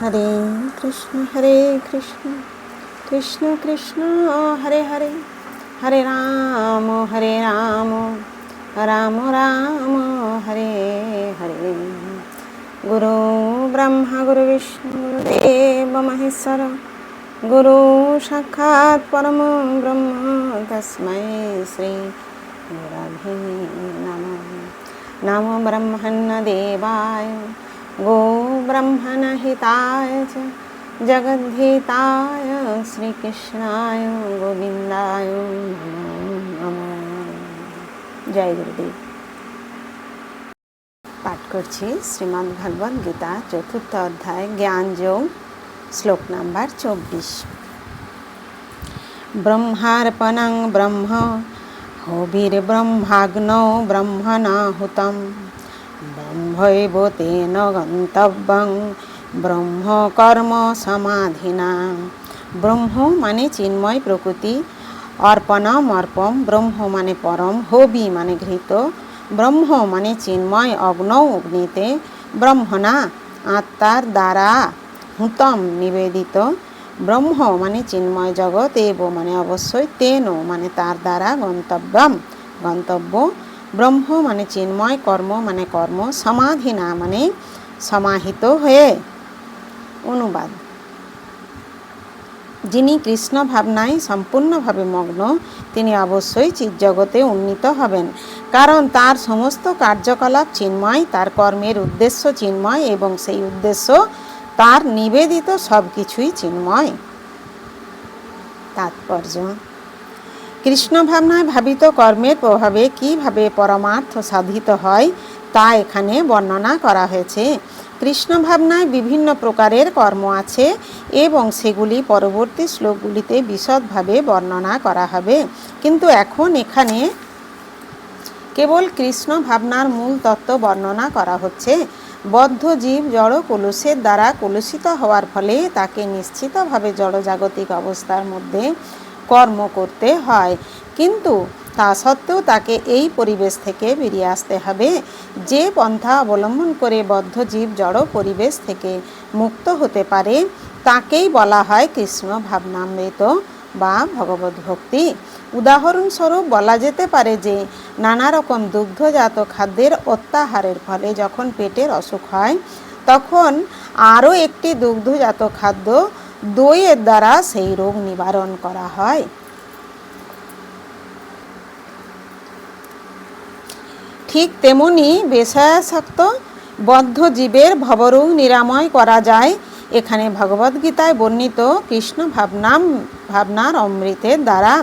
হরে কৃষ্ণ হরে কৃষ্ণ কৃষ্ণ কৃষ্ণ, হরে হরে হরে রাম হরে রাম রাম রাম, হরে হরে। গুরু ব্রহ্মা, গুরু বিষ্ণু গুরুদেব মহেশ্বর, গুরু সাক্ষাৎ পরম ব্রহ্ম তস্मै শ্রী গুরভে নমঃ। নমো ব্রহ্মণ্যদেবায় গো ব্রহ্মণহিতায় চ জগদ্ধিতায় শ্রীকৃষ্ণায় গোবিন্দায় নমো নমঃ জয় গুরুদেব পাঠ করছি শ্রীমদ্ ভগবদ গীতা চতুর্থ অধ্যায় জ্ঞান যোগ শ্লোক নাম্বার চব্বিশ ব্রহ্মার্পণং ব্রহ্ম হবির্ব্রহ্মাগ্নৌ ব্রহ্মণাহুতম ব্রহ্মৈব তেন গন্তব্যং ব্রহ্ম কর্ম সমাধিনা ব্রহ্ম মানে চিন্ময় প্রকৃতি। অর্পণম অর্পম ব্রহ্ম মানে পরম, হবি মানে ঘৃত। ব্রহ্ম মানে চিন্ময়, অগ্নৌ অগ্নিতে। ব্রহ্মণা আত্মার দ্বারা হুতম নিবেদিত। ব্রহ্ম মানে চিন্ময় জগৎ, এব মানে অবশ্যই তেন মানে তার দ্বারা গন্তব্যম। গন্তব্য ব্রহ্ম মানে চিন্ময়, কর্ম মানে কর্ম সমাধিনা মানে সমাহিত হয়ে। অনুবাদ। যিনি কৃষ্ণ ভাবনায় সম্পূর্ণভাবে মগ্ন, তিনি অবশ্যই চিৎজগতে উন্নীত হবেন। কারণ তার সমস্ত কার্যকলাপ চিন্ময়, তার কর্মের উদ্দেশ্য চিন্ময় এবং সেই উদ্দেশ্য তার নিবেদিত সব কিছুই চিন্ময়। তাৎপর্য। কৃষ্ণ ভাবনায় ভাবিত কর্মের প্রভাবে কীভাবে পরমার্থ সাধিত হয়, তা এখানে বর্ণনা করা হয়েছে। কৃষ্ণ ভাবনায় বিভিন্ন প্রকারের কর্ম আছে এবং সেগুলি পরবর্তী শ্লোকগুলিতে বিশদভাবে বর্ণনা করা হবে। কিন্তু এখন এখানে কেবল কৃষ্ণ ভাবনার মূল তত্ত্ব বর্ণনা করা হচ্ছে। বদ্ধ জীব জড় কলুষের দ্বারা কলুষিত হওয়ার ফলে তাকে নিশ্চিতভাবে জড়জাগতিক অবস্থার মধ্যে কর্ম করতে হয়। কিন্তু তা সত্ত্বেও তাকে এই পরিবেশ থেকে বেরিয়ে আসতে হবে, যে পন্থা অবলম্বন করে বদ্ধ জীব জড় পরিবেশ থেকে মুক্ত হতে পারে, তাকেই বলা হয় কৃষ্ণ ভাবনামৃত বা ভগবত ভক্তি। উদাহরণস্বরূপ বলা যেতে পারে যে, নানা রকম দুগ্ধজাত খাদ্যের অত্যাহারের ফলে যখন পেটের অসুখ হয়, তখন আরও একটি দুগ্ধজাত খাদ্য দইয়ের দ্বারা সেই রোগ নিবারণ করা হয়। ঠিক তেমনি বেশায়াসক্ত বদ্ধ জীবের ভবরোগ নিরাময় করা যায়। এখানে ভগবদ্গীতায় বর্ণিত কৃষ্ণ ভাবনাম, ভাবনার অমৃতের দ্বারা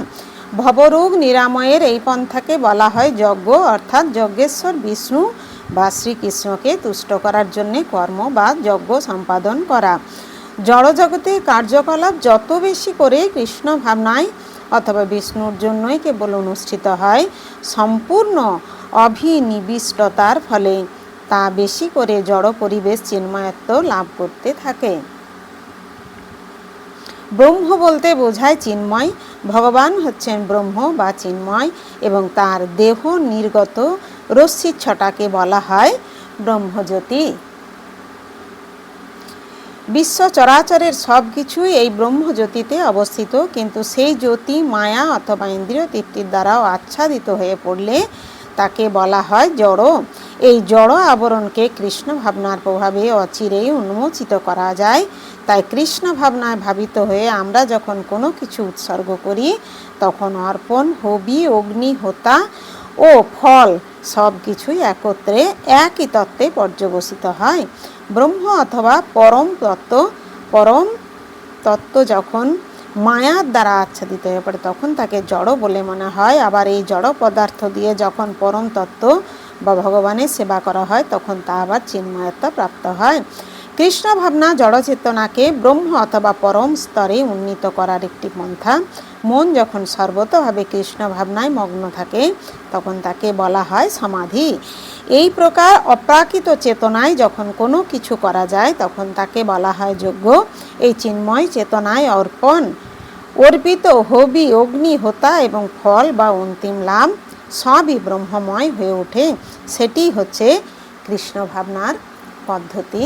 ভবরোগ নিরাময়ের এই পন্থাকে বলা হয় যজ্ঞ, অর্থাৎ যজ্ঞেশ্বর বিষ্ণু বা শ্রীকৃষ্ণকে তুষ্ট করার জন্যে কর্ম বা যজ্ঞ সম্পাদন করা। জড়জগতে কার্যকলাপ যত বেশি করে কৃষ্ণ ভাবনায় অথবা বিষ্ণুর জন্যই কেবল অনুষ্ঠিত হয়, সম্পূর্ণ অভিনিবিষ্টতার ফলে তা বেশি করে জড় পরিবেশ চিন্ময়ত্ব লাভ করতে থাকে। ব্রহ্ম বলতে বোঝায় চিন্ময়, ভগবান হচ্ছেন ব্রহ্ম বা চিন্ময় এবং তার দেহ নির্গত রশ্মির ছটাকে বলা হয় ব্রহ্মজ্যোতি। বিশ্ব চরাচরের সব কিছুই এই ব্রহ্মজ্যোতিতে অবস্থিত, কিন্তু সেই জ্যোতি মায়া অথবা ইন্দ্রিয় তৃপ্তির দ্বারাও আচ্ছাদিত হয়ে পড়লে তাকে বলা হয় জড়। এই জড় আবরণকে কৃষ্ণ ভাবনার প্রভাবে অচিরেই উন্মোচিত করা যায়। তাই কৃষ্ণ ভাবনায় ভাবিত হয়ে আমরা যখন কোনো কিছু উৎসর্গ করি, তখন অর্পণ, হবি, অগ্নি, হোতা ও ফল সব কিছুই একত্রে একই তত্ত্বে পর্যবসিত হয়। ব্রহ্ম অথবা পরম তত্ত্ব পরম তত্ত্ব যখন মায়ার দ্বারা আচ্ছাদিত হয়ে পড়ে, তখন তাকে জড় বলে মনে হয়। আবার এই জড় পদার্থ দিয়ে যখন পরম তত্ত্ব বা ভগবানের সেবা করা হয়, তখন তা আবার চিন্ময়ত্ব প্রাপ্ত হয়। কৃষ্ণ ভাবনা জড়চেতনাকে ব্রহ্ম অথবা পরম স্তরে উন্নীত করার একটি পন্থা। মন যখন সর্বতভাবে কৃষ্ণ ভাবনায় মগ্ন থাকে, তখন তাকে বলা হয় সমাধি। এই প্রকার অপ্রাকৃত চেতনায় যখন কোনো কিছু করা যায়, তখন তাকে বলা হয় যোগ্য এই চিন্ময় চেতনায় অর্পণ, অর্পিত হবি, অগ্নি, হোতা এবং ফল বা অন্তিম লাভ সবই ব্রহ্মময় হয়ে ওঠে। সেটি হচ্ছে কৃষ্ণ ভাবনার পদ্ধতি।